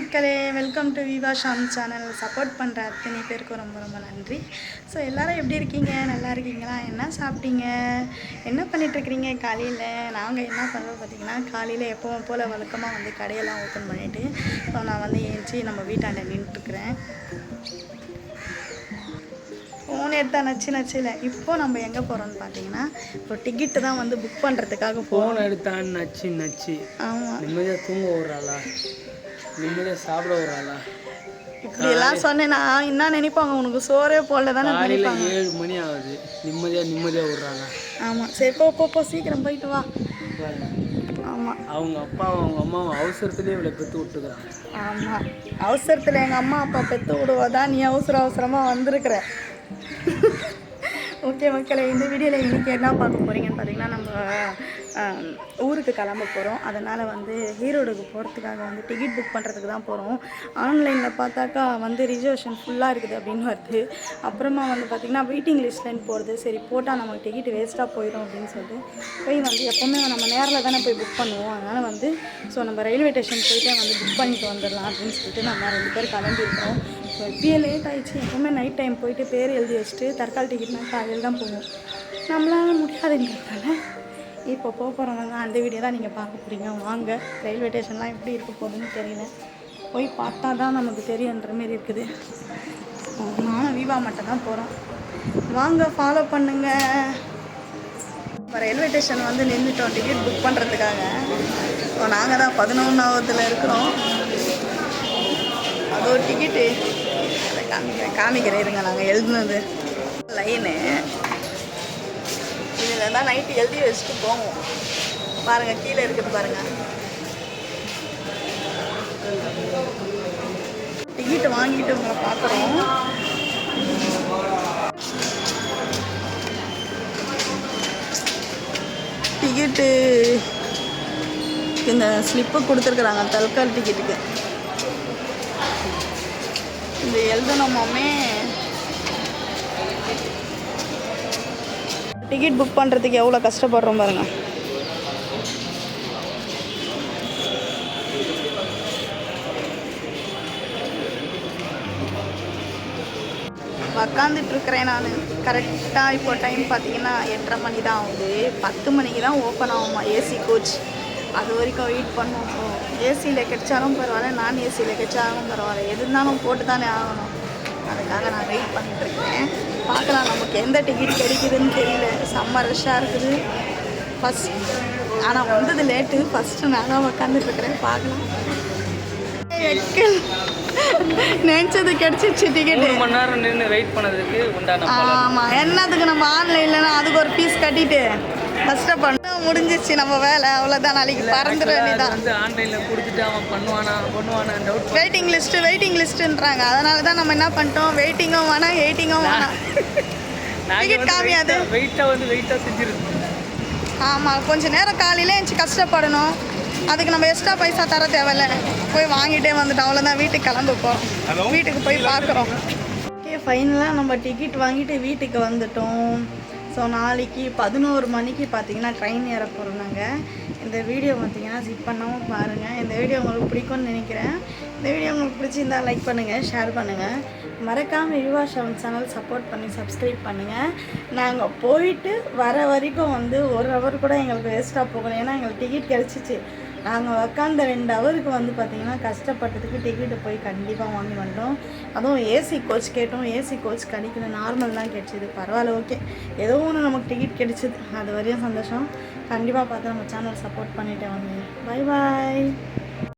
மக்களே welcome to Viva Sham channel support பண்ணுற அத்தனை பேருக்கும் ரொம்ப ரொம்ப நன்றி. ஸோ எல்லாரும் எப்படி இருக்கீங்க? நல்லா இருக்கீங்களா? என்ன சாப்பிட்டீங்க? என்ன பண்ணிகிட்ருக்கிறீங்க காலையில்? நாங்கள் என்ன பண்ணுறோம் பார்த்தீங்கன்னா காலையில் எப்பவும் போல் வழக்கமாக வந்து கடையெல்லாம் ஓப்பன் பண்ணிவிட்டு ஸோ நான் வந்து ஏஞ்சி நம்ம வீட்டாண்ட நின்றுட்டுருக்குறேன் ஃபோன் எடுத்தால் நச்சு நச்சில் இப்போ நம்ம எங்கே போகிறோம்னு பார்த்தீங்கன்னா இப்போ டிக்கெட்டு தான் வந்து புக் பண்ணுறதுக்காக ஃபோன் எடுத்தான் நச்சு நச்சு. ஆமாம் நிம்மதியாக தூங்க விட்றாளா? நிம்மதியாக சாப்பிட விட்றாளா இப்படியெல்லாம் சொன்னேன்னா என்ன நினைப்பாங்க? உனக்கு சோறே போடல தானே காலையில் நினைப்பாங்க. ஏழு மணி ஆகுது. நிம்மதியாக நிம்மதியாக விட்றாங்க ஆமாம் சரி போ போ போ சீக்கிரம் போயிட்டு வா. ஆமாம் அவங்க அப்பா அவங்க அம்மாவும் அவசரத்துலேயே இவளை பெற்று விட்டுக்கிறாங்க. ஆமாம் அவசரத்தில் எங்கள் அம்மா அப்பா பெற்று விடுவதா நீ அவசர அவசரமாக வந்திருக்கிற? ஓகே மக்களை இந்த வீடியோவில் இன்றைக்கி என்ன பார்க்க போகிறீங்கன்னு பார்த்தீங்கன்னா நம்ம ஊருக்கு கிளம்ப போகிறோம் அதனால் வந்து ஈரோடுக்கு போகிறதுக்காக வந்து டிக்கெட் புக் பண்ணுறதுக்கு தான் போகிறோம் ஆன்லைனில் பார்த்தாக்கா வந்து ரிசர்வேஷன் ஃபுல்லாக இருக்குது அப்படின்னு வருது. அப்புறமா வந்து பார்த்திங்கன்னா வெயிட்டிங் லிஸ்ட்லேருந்து போகிறது சரி போட்டால் நமக்கு டிக்கெட் வேஸ்ட்டாக போயிடும் அப்படின்னு சொல்லிட்டு போய் வந்து எப்போவுமே நம்ம நேரில் தானே போய் புக் பண்ணுவோம். அதனால் வந்து ஸோ நம்ம ரயில்வே ஸ்டேஷன் போயிட்டே வந்து புக் பண்ணிட்டு வந்துடலாம் அப்படின்னு சொல்லிட்டு நம்ம ரெண்டு பேர் கிளம்பியிருக்கோம் ஸோ இப்பயே லேட் ஆகிடுச்சு எப்போவுமே நைட் டைம் போயிட்டு பேர் எழுதி வச்சுட்டு தற்கால் டிக்கெட்னா காலையில் தான் போவோம் நம்மளால் முடியாதுன்றதால இப்போ போக போகிறவங்க அந்த வீடியோ தான் நீங்கள் பார்க்க போகிறீங்க வாங்க ரயில்வே ஸ்டேஷன்லாம் எப்படி இருக்க போகுதுன்னு தெரியல. போய் பார்த்தா தான் நமக்கு தெரியுன்ற மாரி இருக்குது. நானும் விவா மட்டும் தான் போகிறோம் வாங்க ஃபாலோ பண்ணுங்கள் இப்போ ரயில்வே ஸ்டேஷன் வந்து நின்றுட்டோம் டிக்கெட் புக் பண்ணுறதுக்காக ஸோ நாங்கள் தான் பதினொன்றாவதுல இருக்கிறோம். அது ஒரு டிக்கெட்டு காமிக்கிறேன் காமிக்கிறேன் இருங்க நாங்கள் எழுதுனது லைனு இதில் தான் நைட்டு எழுதி வச்சுட்டு போவோம். பாருங்கள் கீழே இருக்குது பாருங்கள் டிக்கெட் வாங்கிட்டு உங்களை பார்க்குறோம். டிக்கெட்டு இந்த ஸ்லிப்பு கொடுத்துருக்குறாங்க தல்கால் டிக்கெட்டுக்கு இந்த எழுதணுமே டிக்கெட் புக் பண்ணுறதுக்கு எவ்வளோ கஷ்டப்படுறோம் பாருங்க. உக்காந்துட்டு இருக்கிறேன் நான் கரெக்டாக இப்போ டைம் பார்த்தீங்கன்னா எட்டரை மணி தான் ஆகுது. பத்து மணிக்கு தான் ஓப்பன் ஆகுமா ஏசி கோச் அது வரைக்கும் வெயிட் பண்ணோம் ஏசியில் கிடைச்சாலும் பரவாயில்ல நான் ஏசியில் கிடைச்சாலும் பரவாயில்ல. எது இருந்தாலும் போட்டு தானே ஆகணும். அதுக்காக நான் வெயிட் பண்ணிட்டு இருக்கேன். பார்க்கலாம் நமக்கு எந்த டிக்கெட் கிடைக்குதுன்னு தெரியல. செம்ம ரஷ்ஷாக இருக்குது. ஃபஸ்ட் ஆனால் வந்தது லேட்டு ஃபஸ்ட்டு நான் தான் உக்காந்துட்ருக்கிறேன் பார்க்கலாம். எக்கல். நினைச்சது கிடைச்சிச்சு டிக்கெட்டு மூணு நேரம் நின்று வெயிட் பண்ணதுக்கு உண்டான. ஆமாம் என்னதுக்கு நம்ம ஆன்லைன்லனா அதுக்கு ஒரு பீஸ் கட்டிட்டு கஷ்டப்பட்டு முடிஞ்சிச்சு நம்ம வேலை. அவ்வளோதான் நாளைக்கு பறந்துட வேண்டியதான் வந்து ஆன்லைனில் கொடுத்துட்டு அவன் பண்ணுவானா பண்ணுவானா டவுட் வெயிட்டிங் லிஸ்ட்டு வெயிட்டிங் லிஸ்ட்டுன்றாங்க அதனால தான் நம்ம என்ன பண்ணிட்டோம்? வெயிட்டிங்கும் வேணாம் எயிட்டிங்கும் வேணாம் Ticket காமியாது. வெயிட்டாக வந்து வெயிட்டாக செஞ்சிருக்கு ஆமாம் கொஞ்ச நேரம் காலையில எழுந்துச்சு கஷ்டப்படணும். அதுக்கு நம்ம எக்ஸ்ட்ரா பைசா தர தேவையில்ல. போய் வாங்கிட்டே வந்துட்டோம். அவ்வளோதான் வீட்டுக்கு கிளம்ப போகிறோம் வீட்டுக்கு போய் பார்க்குறோம். ஓகே ஃபைனலாக நம்ம டிக்கெட் வாங்கிட்டு வீட்டுக்கு வந்துட்டோம். ஸோ நாளைக்கு பதினோரு மணிக்கு பார்த்தீங்கன்னா ட்ரெயின் ஏற போகிறோம் நாங்கள் இந்த வீடியோ பார்த்தீங்கன்னா ஸ்கிப் பண்ணாமல் பாருங்கள் இந்த வீடியோ உங்களுக்கு பிடிக்கும்னு நினைக்கிறேன். இந்த வீடியோ உங்களுக்கு பிடிச்சிருந்தா லைக் பண்ணுங்கள் ஷேர் பண்ணுங்கள் மறக்காமல் யுவா ஷவன் சேனல் சப்போர்ட் பண்ணி சப்ஸ்கிரைப் பண்ணுங்கள் நாங்கள் போயிட்டு வர வரைக்கும் வந்து ஒரு ஹவர் கூட எங்களுக்கு வேஸ்ட்டாக போகணும் ஏன்னா எங்களுக்கு டிக்கெட் கிடச்சிச்சு. நாங்கள் உக்காந்த ரெண்டு ஹவருக்கு வந்து பார்த்திங்கன்னா கஷ்டப்பட்டதுக்கு டிக்கெட்டு போய் கண்டிப்பாக வாங்கி வந்தோம் அதுவும் ஏசி கோச் கேட்டோம். ஏசி கோச் கிடைக்கல நார்மல் தான் கிடச்சிது பரவாயில்ல ஓகே ஏதோ ஒன்று நமக்கு டிக்கெட் கிடைச்சிது. அது வரையும் சந்தோஷம். கண்டிப்பாக பார்த்து நம்ம சேனல் சப்போர்ட் பண்ணிட்டே வந்தேன் பை பாய்